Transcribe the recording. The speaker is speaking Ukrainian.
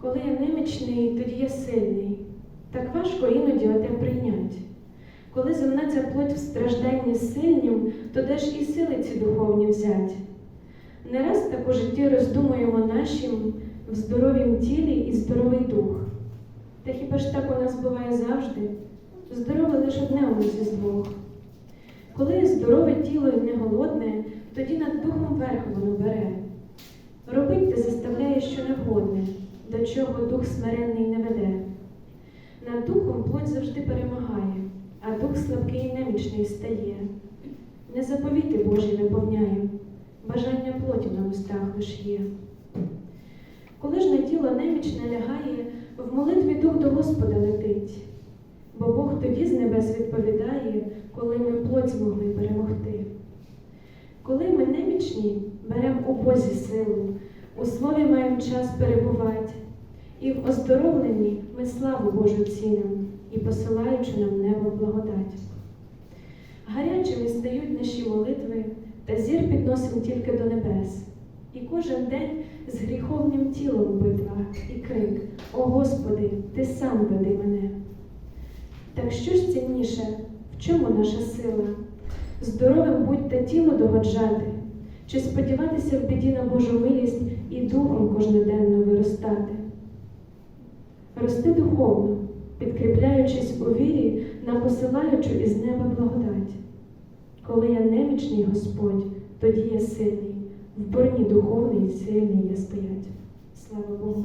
Коли я немічний, тоді я сильний. Так важко іноді оте прийнять. Коли земна ця плоть в стражданні сильнім, то де ж і сили ці духовні взять? Не раз так у житті роздумуємо нашим в здоровім тілі і здоровий дух. Та хіба ж так у нас буває завжди? Здорове лише одне у нас із двох. Коли здорове тіло і не голодне, тоді над духом верх воно бере. Робить те заставляє, що до чого дух смиренний не веде. Над духом плоть завжди перемагає, а дух слабкий і немічний стає. Не заповіти Божі виповняє, бажання плоті на устах лиш є. Коли ж на тіло немічне лягає, в молитві дух до Господа летить, бо Бог тоді з небес відповідає, коли ми плоть змогли перемогти. Коли ми немічні, берем у Бозі силу, у слові маємо час перебувати, і в оздоровленні ми славу Божу ціним і посилаючи нам небо благодать. Гарячими стають наші молитви, та зір підносим тільки до небес. І кожен день з гріховним тілом битва і крик О Господи, Ти сам веди мене. Так що ж цінніше, в чому наша сила? Здоровим будь та тіло догоджати, чи сподіватися в біді на Божу милість і духом кожноденно виростати? Рости духовно, підкріпляючись у вірі на посилаючу із неба благодать. Коли я немічний Господь, тоді я сильний, в борні духовний сильний я стоять. Слава Богу.